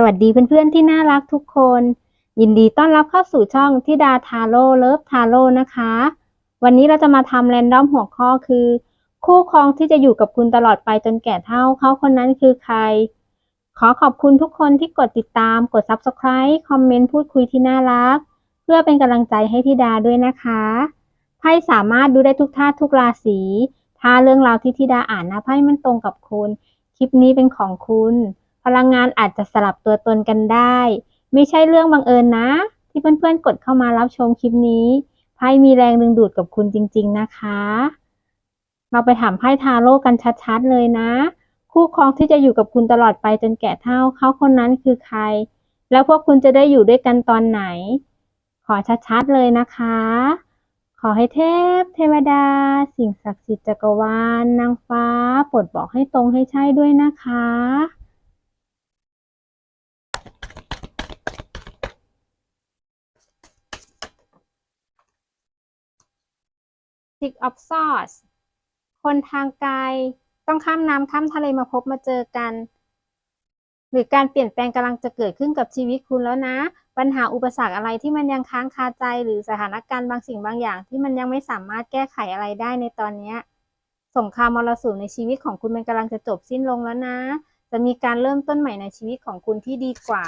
สวัสดีเพื่อนๆที่น่ารักทุกคน ยินดีต้อนรับเข้าสู่ช่องทิดาทาโร่เลิฟทาโร่นะคะ วันนี้เราจะมาทำแรนดอมหัวข้อคือ คู่ครองที่จะอยู่กับคุณตลอดไปจนแก่เฒ่าเขาคนนั้นคือใคร ขอขอบคุณทุกคนที่กดติดตามกด Subscribe คอมเมนต์พูดคุยที่น่ารัก เพื่อเป็นกำลังใจให้ทิดาด้วยนะคะไพ่สามารถดูได้ทุกท่าทุกราศีถ้าเรื่องราวที่ทิดาอ่านนะไพ่มันตรงกับคุณ คลิปนี้เป็นของคุณ ลังงานอาจจะสลับตัวตนกันได้ ไม่ใช่เรื่องบังเอิญนะ ที่เพื่อนๆกดเข้ามารับชมคลิปนี้ไพ่มีแรงดึงดูดกับคุณจริง ๆนะคะ เราไปถามไพ่ทาโร่กันชัดๆเลยนะ คู่ครองที่จะอยู่กับคุณตลอดไปจนแก่เฒ่าเขาคนนั้นคือใคร แล้วพวกคุณจะได้อยู่ด้วยกันตอนไหน ขอชัดๆเลยนะคะ ขอให้เทพ เทวดา สิ่งศักดิ์สิทธิ์จักรวาลนางฟ้าโปรดบอกให้ตรงให้ใช่ด้วยนะคะ Six of Swords คนทางไกลต้องข้ามน้ำข้ามทะเลมาพบมาเจอกัน หรือการเปลี่ยนแปลงกำลังจะเกิดขึ้นกับชีวิตคุณแล้วนะ ปัญหาอุปสรรคอะไรที่มันยังค้างคาใจหรือสถานการณ์บางสิ่งบางอย่าง ที่มันยังไม่สามารถแก้ไขอะไรได้ในตอนนี้สงครามมรสุมในชีวิตของคุณมันกำลังจะจบสิ้นลงแล้วนะ จะมีการเริ่มต้นใหม่ในชีวิตของคุณที่ดีกว่า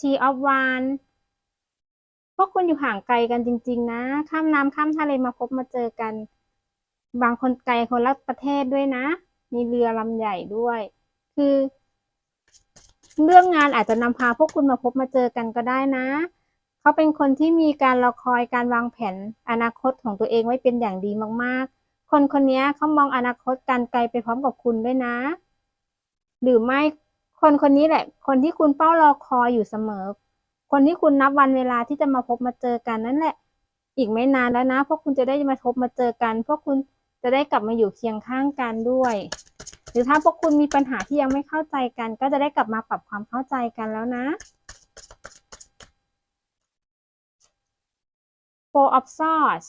T of Wands พว กคุณอยู่ห่างไกลกันจริง ๆ นะ ข้ามน้ำข้ามทะเลมาพบมาเจอกัน บางคนไกลคนละประเทศด้วยนะ มีเรือลำใหญ่ด้วย คือ เรื่องงานอาจจะนำพาพวกคุณมาพบมาเจอกันก็ได้นะ เขาเป็นคนที่มีการรอคอยการวางแผนอนาคตของตัวเองไว้เป็นอย่างดีมากๆ คนคนนี้เขามองอนาคตการไกลไปพร้อมกับคุณด้วยนะ หรือไม่คนคนนี้แหละ คนที่คุณเฝ้ารอคอยอยู่เสมอ คนที่คุณนับวันเวลาที่จะมาพบมาเจอกันนั่นแหละ อีกไม่นานแล้วนะพวกคุณจะได้มาพบมาเจอกันพวกคุณจะได้กลับมาอยู่เคียงข้างกันด้วย หรือถ้าพวกคุณมีปัญหาที่ยังไม่เข้าใจกัน ก็จะได้กลับมาปรับความเข้าใจกันแล้วนะ Four of Swords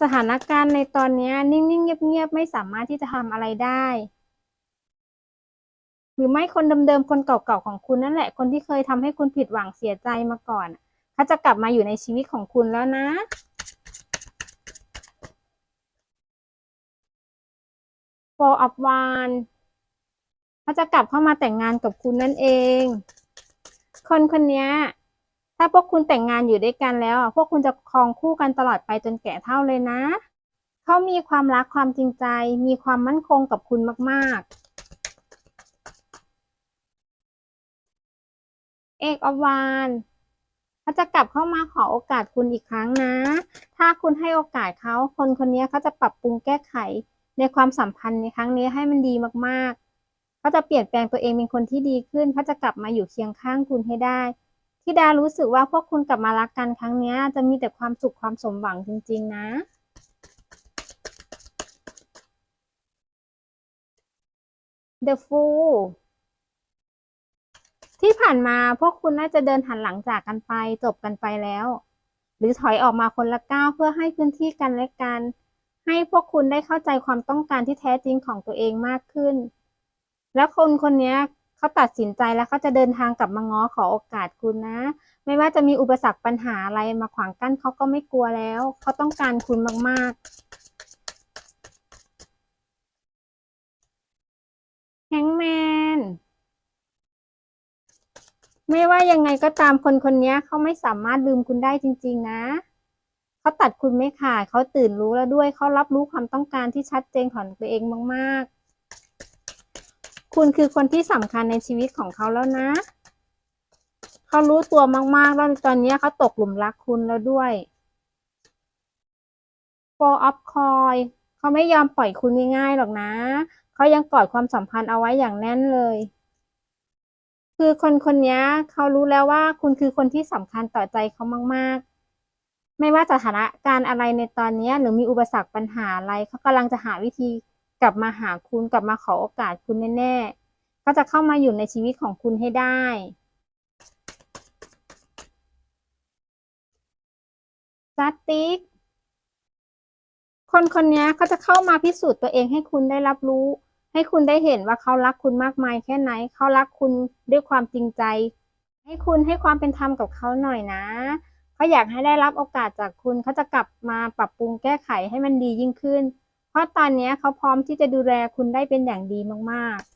สถานการณ์ในตอนนี้นิ่งๆเงียบๆไม่สามารถที่จะทำอะไรได้ รือไม่คนเดิมๆ คนเก่าๆ ของคุณนั่นแหละ คนที่เคยทำให้คุณผิดหวังเสียใจมาก่อนเขาจะกลับมาอยู่ในชีวิตของคุณแล้วนะ Four of Wands เขาจะกลับเข้ามาแต่งงานกับคุณนั่นเอง คนคนนี้ถ้าพวกคุณแต่งงานอยู่ด้วยกันแล้วพวกคุณจะครองคู่กันตลอดไปจนแก่เฒ่าเลยนะ เขามีความรักความจริงใจ มีความมั่นคงกับคุณมากๆ เอกอวานเขาจะกลับเข้ามาขอโอกาสคุณอีกครั้งนะ ถ้าคุณให้โอกาสเขาคนคนนี้เขาจะปรับปรุงแก้ไขในความสัมพันธ์ในครั้งนี้ให้มันดีมากๆเขาจะเปลี่ยนแปลงตัวเองเป็นคนที่ดีขึ้นเขาจะกลับมาอยู่เคียงข้างคุณให้ได้ที่ดารู้สึกว่าพวกคุณกลับมารักกันครั้งนี้จะมีแต่ความสุขความสมหวังจริง ๆ นะ The Fool ที่ผ่านมาพวกคุณน่าจะเดินหันหลังจากกันไปจบกันไปแล้ว หรือถอยออกมาคนละก้าวเพื่อให้พื้นที่กันและกัน ให้พวกคุณได้เข้าใจความต้องการที่แท้จริงของตัวเองมากขึ้น แล้วคนคนนี้เขาตัดสินใจแล้วเขาจะเดินทางกลับมาง้อขอโอกาสคุณนะ ไม่ว่าจะมีอุปสรรคปัญหาอะไรมาขวางกั้นเขาก็ไม่กลัวแล้ว เขาต้องการคุณมาก ๆแฮงแมน ไม่ว่ายังไงก็ตามคนคนนี้เขาไม่สามารถลืมคุณได้จริง ๆ นะ เขาตัดคุณไม่ขาดเขาตื่นรู้แล้วด้วย เขารับรู้ความต้องการที่ชัดเจนของตัวเองมากๆ คุณคือคนที่สำคัญในชีวิตของเขาแล้วนะ เขารู้ตัวมากๆ แล้วตอนนี้เขาตกหลุมรักคุณแล้วด้วย for of Coins เขาไม่ยอมปล่อยคุณง่ายๆหรอกนะ เขายังกอดความสัมพันธ์เอาไว้อย่างแน่นเลย คือคนคนนี้เขารู้แล้วว่าคุณคือคนที่สำคัญต่อใจเขามาก ๆ ไม่ว่าสถานการณ์อะไรในตอนนี้หรือมีอุปสรรคปัญหาอะไรเขากำลังจะหาวิธีกลับมาหาคุณกลับมาขอโอกาสคุณแน่ๆเขาจะเข้ามาอยู่ในชีวิตของคุณให้ได้จัตติกคนคนนี้เขาจะเข้ามาพิสูจน์ตัวเองให้คุณได้รับรู้ ให้คุณได้เห็นว่าเขารักคุณมากมายแค่ไหน เขารักคุณด้วยความจริงใจ ให้คุณให้ความเป็นธรรมกับเขาหน่อยนะเขาอยากให้ได้รับโอกาสจากคุณเขาจะกลับมาปรับปรุงแก้ไขให้มันดียิ่งขึ้น เพราะตอนนี้เขาพร้อมที่จะดูแลคุณได้เป็นอย่างดีมากๆ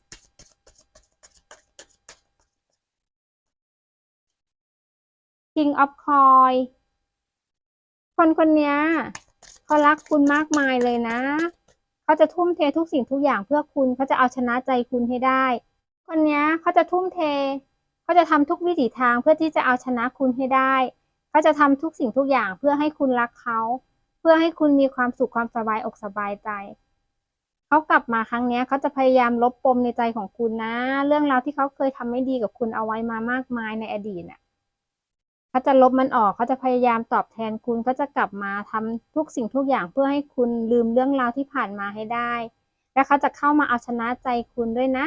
King of Coin คนคนนี้เขารักคุณมากมายเลยนะ เขาจะทุ่มเททุกสิ่งทุกอย่างเพื่อคุณเขาจะเอาชนะใจคุณให้ได้ คนนี้เขาจะทุ่มเทเขาจะทำทุกวิถีทางเพื่อที่จะเอาชนะคุณให้ได้เขาจะทำทุกสิ่งทุกอย่างเพื่อให้คุณรักเขา เพื่อให้คุณมีความสุขความสบายอกสบายใจเขากลับมาครั้งนี้เขาจะพยายามลบปมในใจของคุณนะ เรื่องราวที่เขาเคยทำไม่ดีกับคุณเอาไว้มามากมายในอดีตน่ะ เขาจะลบมันออกเขาจะพยายามตอบแทนคุณเขาจะกลับมาทำทุกสิ่งทุกอย่างเพื่อให้คุณลืมเรื่องราวที่ผ่านมาให้ได้ และเขาจะเข้ามาเอาชนะใจคุณด้วยนะ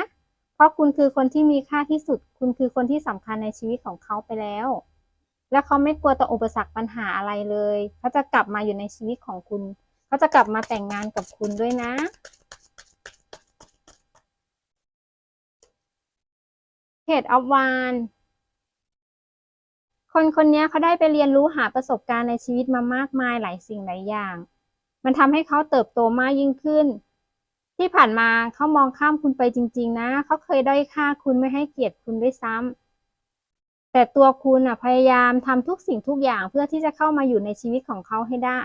เพราะคุณคือคนที่มีค่าที่สุด คุณคือคนที่สำคัญในชีวิตของเขาไปแล้ว และเขาไม่กลัวต่ออุปสรรคปัญหาอะไรเลยเขาจะกลับมาอยู่ในชีวิตของคุณเขาจะกลับมาแต่งงานกับคุณด้วยนะเหตุอวาน คนคนนี้เขาได้ไปเรียนรู้หาประสบการณ์ในชีวิตมามากมายหลายสิ่งหลายอย่าง มันทำให้เขาเติบโตมากยิ่งขึ้น ที่ผ่านมาเขามองข้ามคุณไปจริง ๆ นะ เขาเคยด้อยค่าคุณไม่ให้เกียรติคุณด้วยซ้ำแต่ตัวคุณอะพยายามทำทุกสิ่งทุกอย่างเพื่อที่จะเข้ามาอยู่ในชีวิตของเขาให้ได้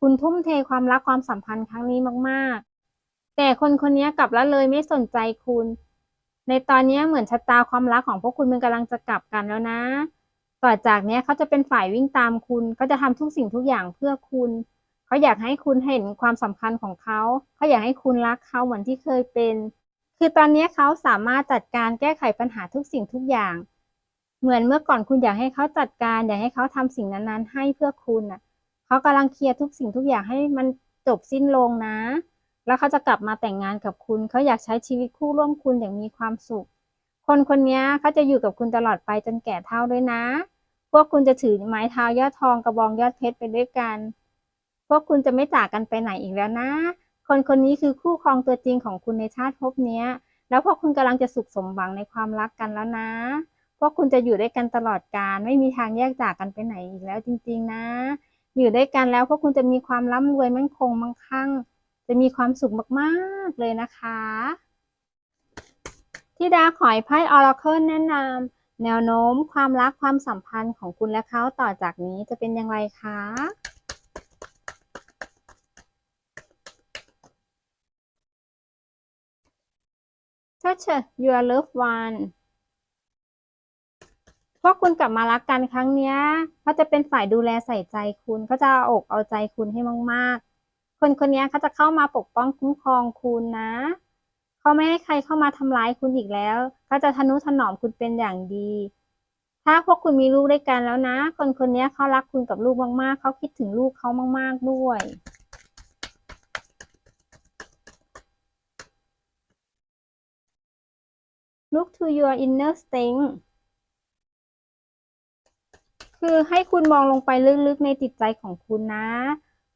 คุณทุ่มเทความรักความสัมพันธ์ครั้งนี้มากๆ แต่คนคนนี้กลับละเลยไม่สนใจคุณ ในตอนนี้เหมือนชะตาความรักของพวกคุณมันกำลังจะกลับกันแล้วนะ ต่อจากนี้เขาจะเป็นฝ่ายวิ่งตามคุณเขาจะทำทุกสิ่งทุกอย่างเพื่อคุณเขาอยากให้คุณเห็นความสำคัญของเขาเขาอยากให้คุณรักเขาเหมือนที่เคยเป็น คือตอนนี้เขาสามารถจัดการแก้ไขปัญหาทุกสิ่งทุกอย่าง เหมือนเมื่อก่อนคุณอยากให้เขาจัดการอยากให้เขาทำสิ่งนั้นๆ ให้เพื่อคุณน่ะเขากำลังเคลียร์ทุกสิ่งทุกอย่างให้มันจบสิ้นลงนะ แล้วเขาจะกลับมาแต่งงานกับคุณเขาอยากใช้ชีวิตคู่ร่วมคุณอย่างมีความสุข คนคนนี้เขาจะอยู่กับคุณตลอดไปจนแก่เฒ่าด้วยนะ พวกคุณจะถือไม้เท้ายอดทองกระบองยอดเพชรไปด้วยกัน พวกคุณจะไม่จากกันไปไหนอีกแล้วนะ คนคนนี้คือคู่ครองตัวจริงของคุณในชาติภพเนี้ย แล้วพวกคุณกำลังจะสุขสมหวังในความรักกันแล้วนะ พวกคุณจะอยู่ด้วยกันตลอดกาลไม่มีทางแยกจากกันไปไหนอีกแล้วจริง ๆ นะ อยู่ด้วยกันแล้วพวกคุณจะมีความร่ำรวยมั่นคงมั่งคั่ง จะมีความสุขมากๆเลยนะคะที่ดาขอยไพ่ออราเคิลแนะนำ แนวโน้มความรักความสัมพันธ์ของคุณและเขาต่อจากนี้จะเป็นอย่างไรคะ Touch your loved one พวกคุณกลับมารักกันครั้งนี้เขาจะเป็นฝ่ายดูแลใส่ใจคุณเขาจะเอาอกเอาใจคุณให้มากๆ คนคนนี้เขาจะเข้ามาปกป้องคุ้มครองคุณนะ เขาไม่ให้ใครเข้ามาทำร้ายคุณอีกแล้วเขาจะทนุถนอมคุณเป็นอย่างดี ถ้าพวกคุณมีลูกด้วยกันแล้วนะ คนคนนี้เขารักคุณกับลูกมากๆเขาคิดถึงลูกเขามาก ๆด้วย Look to your inner strength คือให้คุณมองลงไปลึกๆในจิตใจของคุณนะ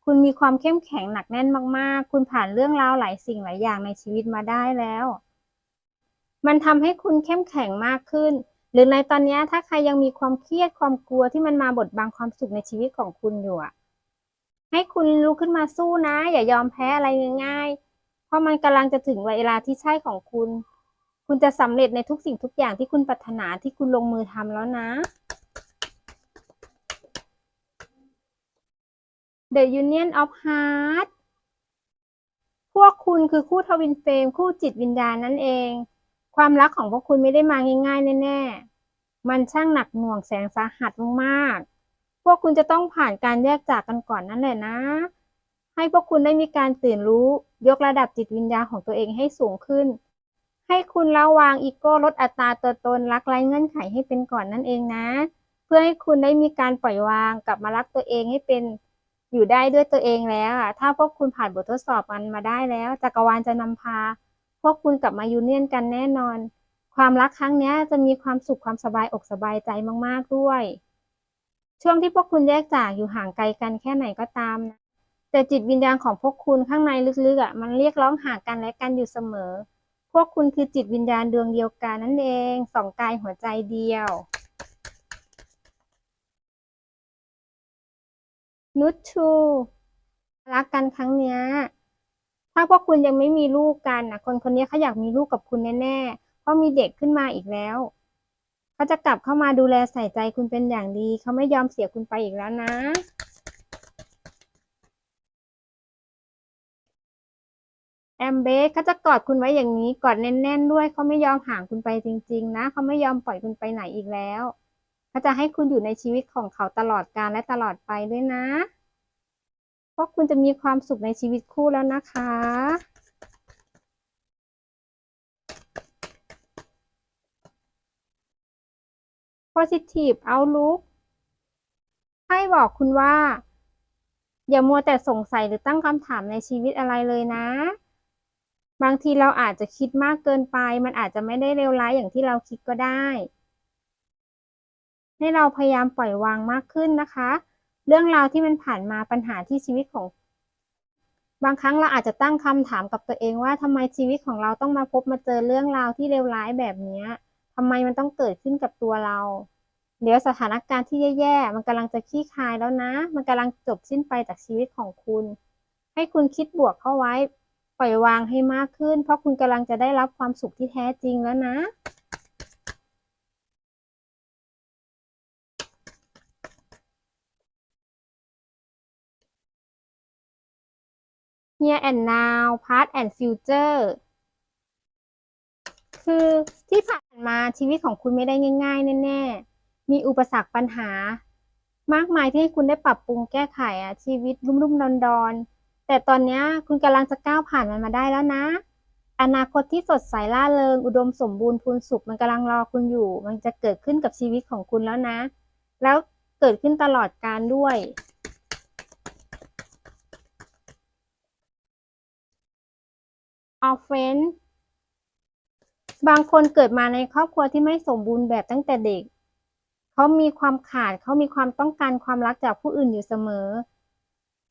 คุณมีความเข้มแข็งหนักแน่นมาก ๆ คุณผ่านเรื่องราวหลายสิ่งหลายอย่างในชีวิตมาได้แล้ว มันทำให้คุณเข้มแข็งมากขึ้น หรือในตอนนี้ถ้าใครยังมีความเครียดความกลัวที่มันมาบดบังความสุขในชีวิตของคุณอยู่อะให้คุณลุกขึ้นมาสู้นะ อย่ายอมแพ้อะไรง่าย ๆ เพราะมันกำลังจะถึงเวลาที่ใช่ของคุณ คุณจะสำเร็จในทุกสิ่งทุกอย่างที่คุณปรารถนาที่คุณลงมือทำแล้วนะ The Union of Heart พวกคุณคือคู่ทวินเฟรมคู่จิตวิญญาณนั่นเอง ความรักของพวกคุณไม่ได้มาง่ายๆแน่ๆ มันช่างหนักหน่วงแสนสาหัสมากๆ พวกคุณจะต้องผ่านการแยกจากกันก่อนนั่นแหละนะ ให้พวกคุณได้มีการตื่นรู้ ยกระดับจิตวิญญาณของตัวเองให้สูงขึ้น ให้คุณละวางอีโก้ลดอัตราตัวตนรักไร้เงื่อนไขให้เป็นก่อนนั่นเองนะ เพื่อให้คุณได้มีการปล่อยวางกลับมารักตัวเองให้เป็น อยู่ได้ด้วยตัวเองแล้วอะถ้าพวกคุณผ่านบททดสอบมันมาได้แล้วจักรวาลจะนำพา พวกคุณกลับมายูเนียนกันแน่นอน ความรักครั้งนี้จะมีความสุขความสบายอกสบายใจมาก ๆ ด้วย ช่วงที่พวกคุณแยกจากอยู่ห่างไกลกันแค่ไหนก็ตามนะแต่จิตวิญญาณของพวกคุณข้างในลึกๆอะมันเรียกร้องหากันและกันอยู่เสมอ พวกคุณคือจิตวิญญาณดวงเดียวกันนั่นเองสองกายหัวใจเดียว นุชชูรักกันครั้งเนี้ยถ้าพวกคุณยังไม่มีลูกกันนะคนคนนี้เขาอยากมีลูกกับคุณแน่ๆ เพราะมีเด็กขึ้นมาอีกแล้วเขาจะกลับเข้ามาดูแลใส่ใจคุณเป็นอย่างดี เขาไม่ยอมเสียคุณไปอีกแล้วนะ แอมเบสเขาจะกอดคุณไว้อย่างนี้ กอดแน่นๆด้วย เขาไม่ยอมห่างคุณไปจริง ๆ นะ เขาไม่ยอมปล่อยคุณไปไหนอีกแล้ว เขาจะให้คุณอยู่ในชีวิตของเขาตลอดกาลและตลอดไปด้วยนะ เพราะคุณจะมีความสุขในชีวิตคู่แล้วนะคะ positive outlook ให้บอกคุณว่า อย่ามัวแต่สงสัยหรือตั้งคำถามในชีวิตอะไรเลยนะ บางทีเราอาจจะคิดมากเกินไป มันอาจจะไม่ได้เลวร้ายอย่างที่เราคิดก็ได้ ให้เราพยายามปล่อยวางมากขึ้นนะคะ เรื่องราวที่มันผ่านมาปัญหาที่ชีวิตของ บางครั้งเราอาจจะตั้งคำถามกับตัวเองว่าทำไมชีวิตของเราต้องมาพบมาเจอเรื่องราวที่เลวร้ายแบบนี้ทำไมมันต้องเกิดขึ้นกับตัวเรา เดี๋ยวสถานการณ์ที่แย่ๆมันกำลังจะคลี่คายแล้วนะ มันกำลังจบสิ้นไปจากชีวิตของคุณ ให้คุณคิดบวกเข้าไว้ ปล่อยวางให้มากขึ้น เพราะคุณกำลังจะได้รับความสุขที่แท้จริงแล้วนะ Here and now past and future คือที่ผ่านมาชีวิตของคุณไม่ได้ง่าย ๆ แน่ ๆ มีอุปสรรคปัญหา มากมายที่ให้คุณได้ปรับปรุงแก้ไขอะชีวิตรุ่มๆดอนๆ แต่ตอนนี้คุณกำลังจะก้าวผ่านมันมาได้แล้วนะ อนาคตที่สดใสร่าเริงอุดมสมบูรณ์พูนสุขมันกำลังรอคุณอยู่ มันจะเกิดขึ้นกับชีวิตของคุณแล้วนะ แล้วเกิดขึ้นตลอดการด้วย ออฟเฟนบางคนเกิดมาในครอบครัวที่ไม่สมบูรณ์แบบตั้งแต่เด็ก เขามีความขาดเขามีความต้องการความรักจากผู้อื่นอยู่เสมอ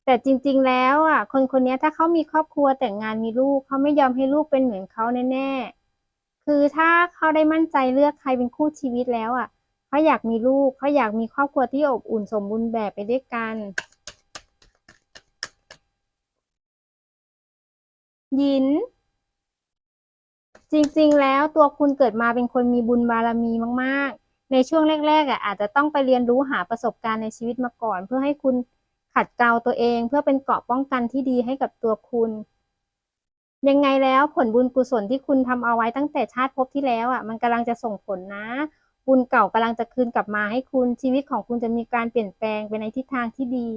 แต่จริง ๆ แล้วอะ คนคนนี้ถ้าเขามีครอบครัวแต่งงานมีลูก เขาไม่ยอมให้ลูกเป็นเหมือนเขาแน่ๆ คือถ้าเขาได้มั่นใจเลือกใครเป็นคู่ชีวิตแล้วอะ เขาอยากมีลูก เขาอยากมีครอบครัวที่อบอุ่นสมบูรณ์แบบไปด้วยกันยิน จริงๆ แล้วตัวคุณเกิดมาเป็นคนมีบุญบารมีมากๆ ในช่วงแรกๆอะอาจจะต้องไปเรียนรู้หาประสบการณ์ในชีวิตมาก่อน เพื่อให้คุณขัดเกลาตัวเอง เพื่อเป็นเกราะป้องกันที่ดีให้กับตัวคุณ ยังไงแล้วผลบุญกุศลที่คุณทำเอาไว้ตั้งแต่ชาติภพที่แล้วอะมันกำลังจะส่งผลนะ บุญเก่ากำลังจะคืนกลับมาให้คุณชีวิตของคุณจะมีการเปลี่ยนแปลงไปในทิศทางที่ดี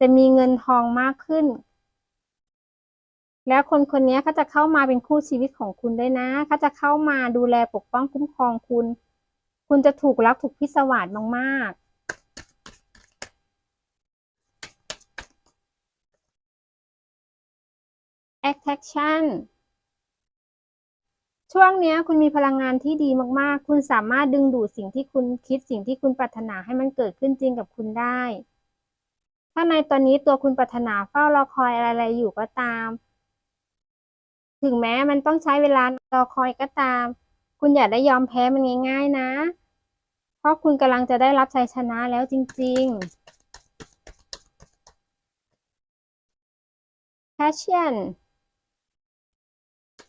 จะมีเงินทองมากขึ้น แล้วคนคนนี้เขาจะเข้ามาเป็นคู่ชีวิตของคุณได้นะเขาจะเข้ามาดูแลปกป้องคุ้มครองคุณ คุณจะถูกรักถูกพิศวาสมากๆ attraction ช่วงนี้คุณมีพลังงานที่ดีมากๆ คุณสามารถดึงดูดสิ่งที่คุณคิดสิ่งที่คุณปรารถนาให้มันเกิดขึ้นจริงกับคุณได้ ถ้าในตอนนี้ตัวคุณปรารถนาเฝ้ารอคอยอะไรๆอยู่ก็ตาม ถึงแม้มันต้องใช้เวลารอคอยก็ตาม คุณอย่าได้ยอมแพ้มันง่าย ๆ นะ เพราะคุณกำลังจะได้รับชัยชนะแล้วจริง ๆ passion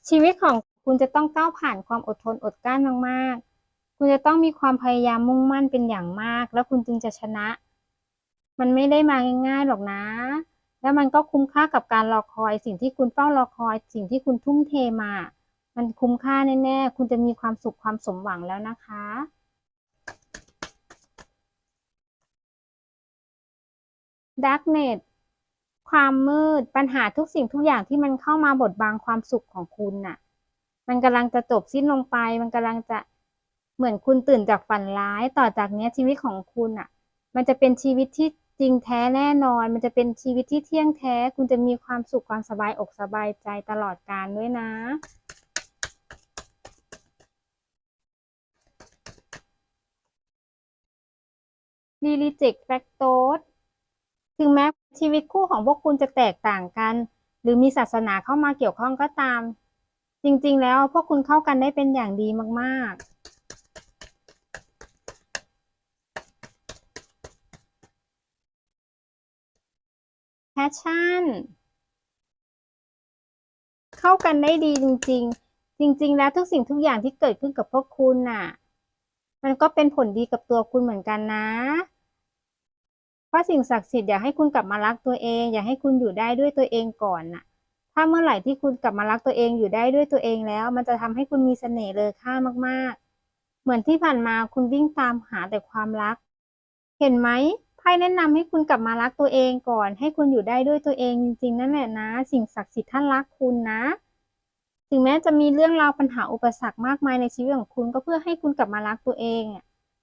ชีวิตของคุณจะต้องก้าวผ่านความอดทนอดกลั้นมากๆ คุณจะต้องมีความพยายามมุ่งมั่นเป็นอย่างมาก แล้วคุณจึงจะชนะ มันไม่ได้มาง่ายๆหรอกนะ แล้วมันก็คุ้มค่ากับการรอคอย สิ่งที่คุณเฝ้ารอคอย สิ่งที่คุณทุ่มเทมา มันคุ้มค่าแน่ๆ คุณจะมีความสุขความสมหวังแล้วนะคะ Darkness ความมืดปัญหาทุกสิ่งทุกอย่างที่มันเข้ามาบดบังความสุขของคุณน่ะ มันกำลังจะจบสิ้นลงไป มันกำลังจะเหมือนคุณตื่นจากฝันร้าย ต่อจากเนี้ยชีวิตของคุณอะ มันจะเป็นชีวิตที่ จริงแท้แน่นอน มันจะเป็นชีวิตที่เที่ยงแท้ คุณจะมีความสุขความสบายอกสบายใจตลอดกาลด้วยนะ รีลิเจกแฟกโตสถึงแม้ชีวิตคู่ของพวกคุณจะแตกต่างกัน หรือมีศาสนาเข้ามาเกี่ยวข้องก็ตาม จริง ๆ แล้วพวกคุณเข้ากันได้เป็นอย่างดีมาก ๆ แพชชั่นเข้ากันได้ดีจริง ๆ จริง ๆ แล้วทุกสิ่งทุกอย่างที่เกิดขึ้นกับพวกคุณน่ะ มันก็เป็นผลดีกับตัวคุณเหมือนกันนะเพราะสิ่งศักดิ์สิทธิ์อยากให้คุณกลับมารักตัวเอง อยากให้คุณอยู่ได้ด้วยตัวเองก่อนน่ะ ถ้าเมื่อไหร่ที่คุณกลับมารักตัวเองอยู่ได้ด้วยตัวเองแล้ว มันจะทำให้คุณมีเสน่ห์เลอค่ามาก ๆ เหมือนที่ผ่านมาคุณวิ่งตามหาแต่ความรัก เห็นไหม ไพ่แนะนำให้คุณกลับมารักตัวเองก่อน ให้คุณอยู่ได้ด้วยตัวเองจริงๆนั่นแหละนะ สิ่งศักดิ์สิทธิ์ท่านรักคุณนะ ถึงแม้จะมีเรื่องราวปัญหาอุปสรรคมากมายในชีวิตของคุณก็เพื่อให้คุณกลับมารักตัวเอง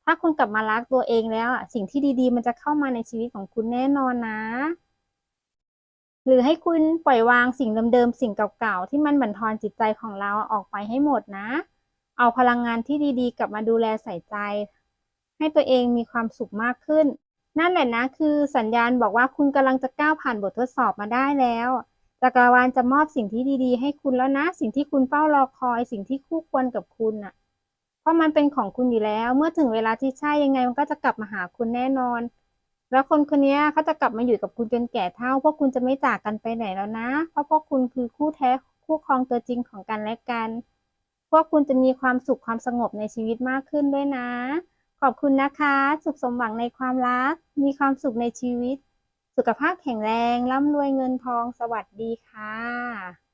ถ้าคุณกลับมารักตัวเองแล้วสิ่งที่ดีๆ มันจะเข้ามาในชีวิตของคุณแน่นอนนะ หรือให้คุณปล่อยวางสิ่งเดิมๆสิ่งเก่าๆที่มันบั่นทอนจิตใจของเราออกไปให้หมดนะ เอาพลังงานที่ดีๆ กลับมาดูแลใส่ใจ ให้ตัวเองมีความสุขมากขึ้น นั่นแหละนะคือสัญญาณบอกว่าคุณกำลังจะก้าวผ่านบททดสอบมาได้แล้วจักรวาลจะมอบสิ่งที่ดีๆ ให้คุณแล้วนะ สิ่งที่คุณเฝ้ารอคอย สิ่งที่คู่ควรกับคุณน่ะ เพราะมันเป็นของคุณอยู่แล้ว เมื่อถึงเวลาที่ใช่ยังไงมันก็จะกลับมาหาคุณแน่นอน แล้วคนคนนี้เขาจะกลับมาอยู่กับคุณจนแก่เฒ่าพวกคุณจะไม่จากกันไปไหนแล้วนะ เพราะพวกคุณคือคู่แท้คู่ครองตัวจริงของกันและกัน พวกคุณจะมีความสุขความสงบในชีวิตมากขึ้นด้วยนะ ขอบคุณนะคะ สุขสมหวังในความรัก มีความสุขในชีวิต สุขภาพแข็งแรง ร่ำรวยเงินทอง สวัสดีค่ะ